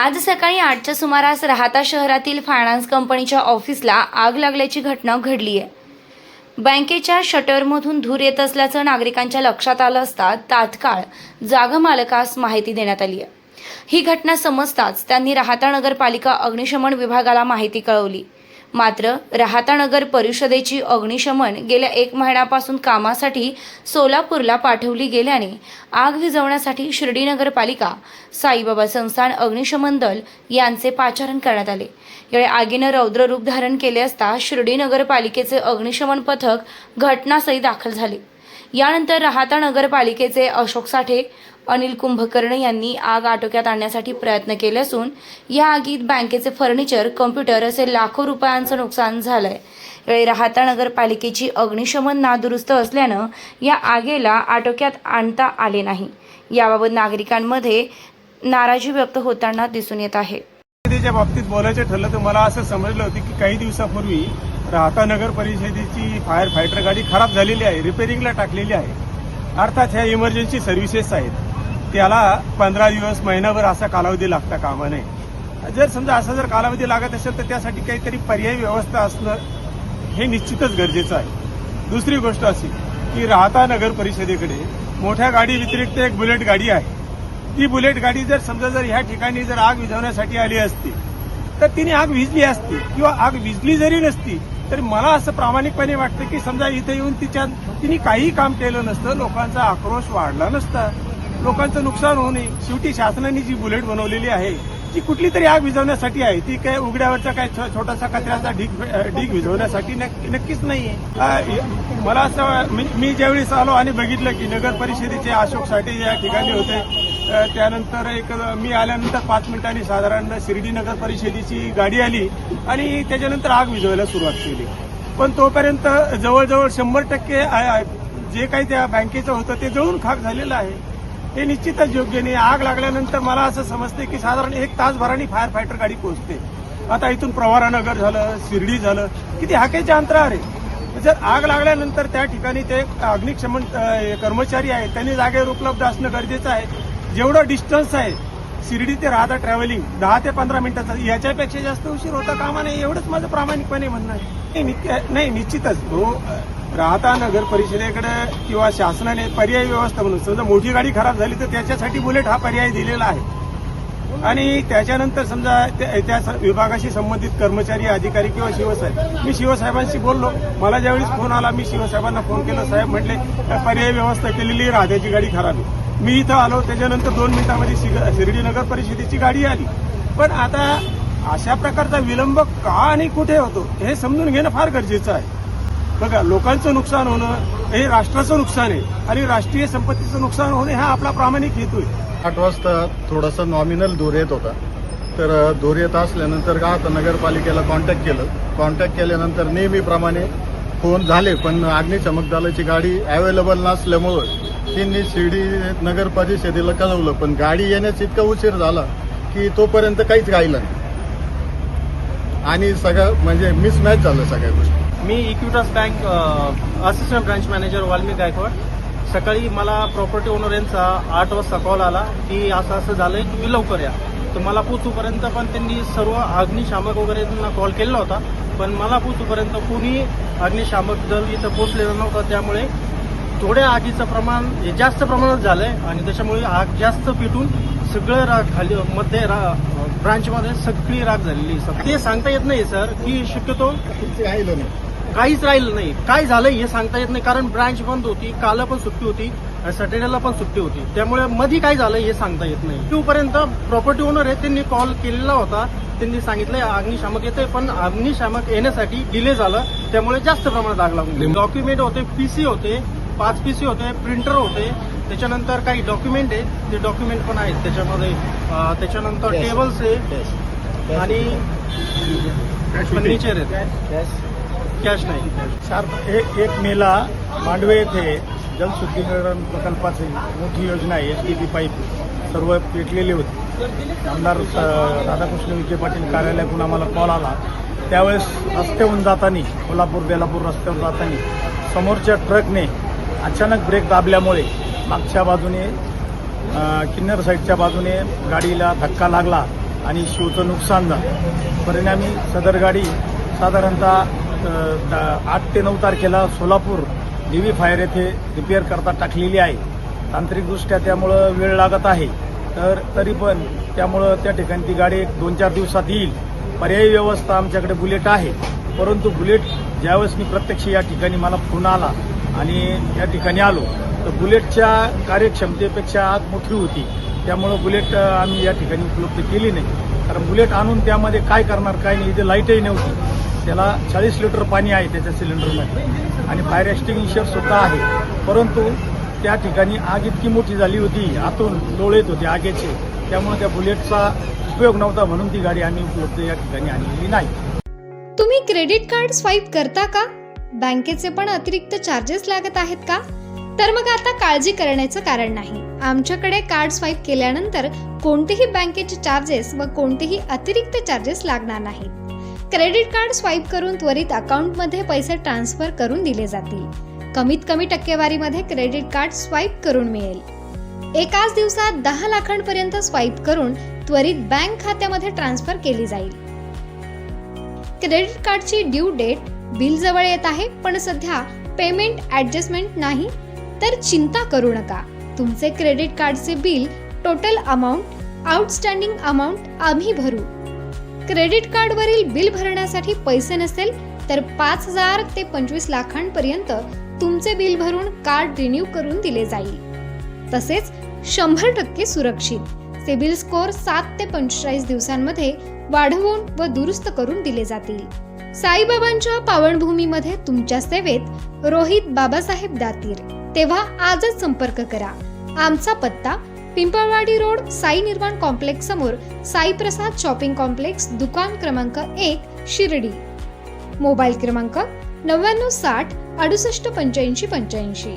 आज सकाळी आठच्या सुमारास राहता शहरातील फायनान्स कंपनीच्या ऑफिसला आग लागल्याची घटना घडली आहे. बँकेच्या शटरमधून धूर येत असल्याचं नागरिकांच्या लक्षात आलं असता तात्काळ जागा मालकास माहिती देण्यात आली आहे. ही घटना समजताच त्यांनी राहता नगरपालिका अग्निशमन विभागाला माहिती कळवली. मात्र राहता नगर परिषदेची अग्निशमन गेल्या एक महिन्यापासून कामासाठी सोलापूरला पाठवली गेल्याने आग विझवण्यासाठी शिर्डी नगरपालिका साईबाबा संस्थान अग्निशमन दल यांचे पाचारण करण्यात आले. यावेळी आगीनं रौद्र रूप धारण केले असता शिर्डी नगरपालिकेचे अग्निशमन पथक घटनास्थळी दाखल झाले. यानंतर राहता नगरपालिकेचे अशोक साठे अनिल कुंभकर्ण यांनी आग आटोक्यात आणण्यासाठी प्रयत्न केले असून या आगीत बँकेचे फर्निचर कम्प्युटर असे लाखो रुपयांचं नुकसान झालंय. वेळी राहता नगरपालिकेची अग्निशमन नादुरुस्त असल्यानं या आगीला आटोक्यात आणता आले नाही. याबाबत नागरिकांमध्ये नाराजी व्यक्त होताना दिसून येत आहे. परिषदेच्या बाबतीत बोलायचं ठरलं तर मला असं समजलं होतं की काही दिवसापूर्वी राहता नगर परिषदेची फायर फायटर गाडी खराब झालेली आहे रिपेरिंगला टाकलेली आहे. अर्थात ह्या इमर्जन्सी सर्व्हिसेस आहेत. त्याला पंधरा दिवस महिनाभर असा कालावधी लागता कामा नये जर समजा असा जर कालावधी लागत असेल तर त्यासाठी काहीतरी पर्यायी व्यवस्था असणं हे निश्चितच गरजेचं आहे. दुसरी गोष्ट अशी की राहता नगर परिषदेकडे मोठ्या गाडी व्यतिरिक्त एक बुलेट गाडी आहे. ती बुलेट गाडी जर समजा जर ह्या ठिकाणी जर आग विझवण्यासाठी आली असती तर तिने आग विजली असती किंवा आग विझली जरी नसती तरी मला असं प्रामाणिकपणे वाटतं की समजा इथे येऊन तिच्या तिने काही काम केलं नसतं लोकांचा आक्रोश वाढला नसता. लोकांचं नुकसान होऊ नये शेवटी शासनाने जी बुलेट बनवलेली आहे ती कुठली तरी आग विझवण्यासाठी आहे. ती काय उघड्यावरचा काय छो- छोटासा कचऱ्याचा ढीग ढीग विझवण्यासाठी नक्की- नक्कीच नाही मला असं मी- मी ज्यावेळेस आलो आणि बघितलं की नगर परिषदेचे अशोक साठे या ठिकाणी होते त्यानंतर एक मी आल्यानंतर पाच मिनिटांनी साधारण शिर्डी नगर परिषदेची गाडी आली आणि त्याच्यानंतर आग विझवायला सुरुवात केली. पण तोपर्यंत जवळजवळ शंभर टक्के जे काही त्या बँकेचं होतं ते जळून खाक झालेलं आहे. हे निश्चितच योग्य नाही. आग लागल्यानंतर मला असं समजते की साधारण एक तासभराने फायर फायटर गाडी पोहोचते. आता इथून प्रवारानगर झालं शिर्डी झालं किती हाकेच्या अंतरावर आहे. जर आग लागल्यानंतर त्या ठिकाणी ते अग्निशमन कर्मचारी आहेत त्यांनी जागेवर उपलब्ध असणं गरजेचं आहे. जेवढं डिस्टन्स आहे शिर्डी ते राहता ट्रॅव्हलिंग दहा ते पंधरा मिनिटाचा. याच्यापेक्षा जास्त उशीर होता कामा नाही एवढंच माझं प्रामाणिकपणे म्हणणं आहे. नाही, नाही निश्चितच. हो राहता नगर परिषदेकडे किंवा शासनाने पर्यायी व्यवस्था म्हणून समजा मोठी गाडी खराब झाली तर त्याच्यासाठी बुलेट हा पर्याय दिलेला आहे. आणि त्याच्यानंतर समजा त्या स- विभागाशी संबंधित कर्मचारी अधिकारी किंवा शिवसाहेब. मी शिवसाहेबांशी बोललो. मला ज्यावेळेस फोन आला मी शिवसाहेबांना फोन केला. साहेब म्हटले पर्यायी व्यवस्था केलेली आहे, गाडी खराब आहे. मी इथं आलो. त्याच्यानंतर दोन मिनिटांमध्ये शिर्डी नगर परिषदेची गाडी आली. पण आता अशा प्रकारचा विलंब का आणि कुठे होतो हे समजून घेणं फार गरजेचं आहे. बघा लोकांचं नुकसान होणं हे राष्ट्राचं नुकसान आहे. आणि राष्ट्रीय संपत्तीचं नुकसान होणे हा आपला प्रामाणिक हेतू आहे. आठ वाजता थोडासा नॉमिनल धूर येत होता. तर अ, धूर येत असल्यानंतर का आता नगरपालिकेला कॉन्टॅक्ट केलं? कॉन्टॅक्ट केल्यानंतर नेहमीप्रमाणे फोन झाले पण अग्निशमक दलाची गाडी अवेलेबल नसल्यामुळं त्यांनी शिर्डी नगर परिषदेला कळवलं. पण गाडी येण्यास इतका उशीर झाला की तोपर्यंत काहीच गायलं नाही. आणि सगळं म्हणजे मिसमॅच झालं सगळ्या गोष्टी. मी Equitas bank assistant branch manager Valmik Gaikwad. सकाळी मला प्रॉपर्टी ओनर यांचा आठ वाजता कॉल आला की असं असं झालंय तुम्ही लवकर या. तर मला पोचूपर्यंत पण त्यांनी सर्व अग्निशामक वगैरे त्यांना कॉल केलेला होता. पण मला पोचूपर्यंत कोणी अग्निशामक दल इथं पोचलेलं नव्हतं. त्यामुळे थोड्या आगीचं प्रमाण हे जास्त प्रमाणात झालंय आणि त्याच्यामुळे आग जास्त पेटून सगळं राग खाली मध्ये रा ब्रांचमध्ये सगळी राग झालेली सर. ते सांगता येत नाही सर की शक्यतो काहीच राहिलं नाही. काय झालंय हे सांगता येत नाही कारण ब्रांच बंद होती काल पण सुट्टी होती सॅटर्डेला पण सुट्टी होती. त्यामुळे मध्ये काय झालंय हे सांगता येत नाही. तोपर्यंत प्रॉपर्टी ओनर आहे त्यांनी कॉल केलेला होता. त्यांनी सांगितलंय अग्निशामक येते पण अग्निशामक येण्यासाठी डिले झालं. त्यामुळे जास्त प्रमाणात आग लागून. डॉक्युमेंट होते पीसी होते पाच पीसी होते प्रिंटर होते. त्याच्यानंतर काही डॉक्युमेंट आहेत ते डॉक्युमेंट पण आहेत. त्याच्यामध्ये त्याच्यानंतर. टेबल्स आहे. आणि फर्निचर आहेत कॅश नाही. चार एक एक मेला मांडवे येथे जलशुद्धीकरण प्रकल्पाची मोठी योजना आहे एस डी पी पाईप. सर्व पेटलेले होती. आमदार राधाकृष्ण विखे पाटील कार्यालयातून आम्हाला कॉल आला. त्यावेळेस रस्त्याहून जाताना कोल्हापूर बेलापूर रस्त्यावर जाताना समोरच्या ट्रकने अचानक ब्रेक दाबल्यामुळे मागच्या बाजूने किन्नर साईडच्या बाजूने गाडीला धक्का लागला आणि शिवचं नुकसान झालं. परिणामी सदर गाडी साधारणतः आठ ते नऊ तारखेला सोलापूर डीव्ही फायर येथे रिपेअर करता टाकलेली आहे. तांत्रिकदृष्ट्या त्यामुळं वेळ लागत आहे. तर तरी पण त्यामुळं त्या ठिकाणी ती गाडी एक दोन चार दिवसात येईल. पर्यायी व्यवस्था आमच्याकडे बुलेट आहे. परंतु बुलेट ज्यावेळेस मी प्रत्यक्ष या ठिकाणी मला फोन आला आणि या ठिकाणी आलो तर बुलेटच्या कार्यक्षमतेपेक्षा आग मोठी होती. त्यामुळं बुलेट आम्ही या ठिकाणी उपलब्ध केली नाही. कारण बुलेट आणून त्यामध्ये काय करणार काय नाही इथे लाईटही नव्हती. त्याला चाळीस लिटर पाणी आहे त्याच्या सिलेंडरमध्ये. आणि फायर एक्स्टिंग्विशर सुद्धा आहे. परंतु त्या ठिकाणी आग इतकी मोठी झाली होती आतून डोळेत होते आगेचे. त्यामुळे त्या बुलेटचा उपयोग नव्हता म्हणून ती गाडी आम्ही उपलब्ध या ठिकाणी आणलेली नाही. तुम्ही क्रेडिट कार्ड स्वाईप करता का? बँकेचे पण अतिरिक्त चार्जेस लागत आहेत का? तर मग आता काळजी करण्याचं कारण नाही. आमच्याकडे कार्ड स्वाईप केल्यानंतर कोणतेही बँकेचे चार्जेस व कोणतेही अतिरिक्त चार्जेस लागणार नाहीत. क्रेडिट कार्ड स्वाईप करून त्वरित अकाउंटमध्ये पैसे ट्रान्सफर करून दिले जातील. कमीत कमी टक्केवारीमध्ये क्रेडिट कार्ड स्वाईप करून मिळेल. एकाच दिवसात दहा लाखांपर्यंत स्वाईप करून त्वरित बँक खात्यामध्ये ट्रान्सफर केली जाईल. क्रेडिट कार्डची ड्यू डेट बिल जवळ येत आहे पण सध्या पेमेंट ऍडजस्टमेंट नाही. तर चिंता करू नका. तुमचे क्रेडिट कार्डचे bill total amount outstanding amount आम्ही भरू. क्रेडिट कार्डवरील बिल भरण्यासाठी पैसे नसेल तर पाच हजार ते पंचवीस लाखांपर्यंत तुमचे बिल भरून कार्ड रिन्यू करून दिले जाईल. तसेच शंभर टक्के सुरक्षित. सिबिल स्कोअर सात ते पंचेचाळीस दिवसांमध्ये वाढवून व दुरुस्त करून दिले जातील. साईबाबांच्या पावनभूमीमध्ये तुमच्या सेवेत रोहित बाबासाहेब दातीर. तेव्हा आजच संपर्क करा. आमचा पत्ता पिंपळवाडी रोड साई निर्माण कॉम्प्लेक्स समोर साई प्रसाद शॉपिंग कॉम्प्लेक्स दुकान क्रमांक एक शिर्डी. मोबाईल क्रमांक नव्याण्णव साठ अडुसष्ट पंच्याऐंशी पंच्याऐंशी.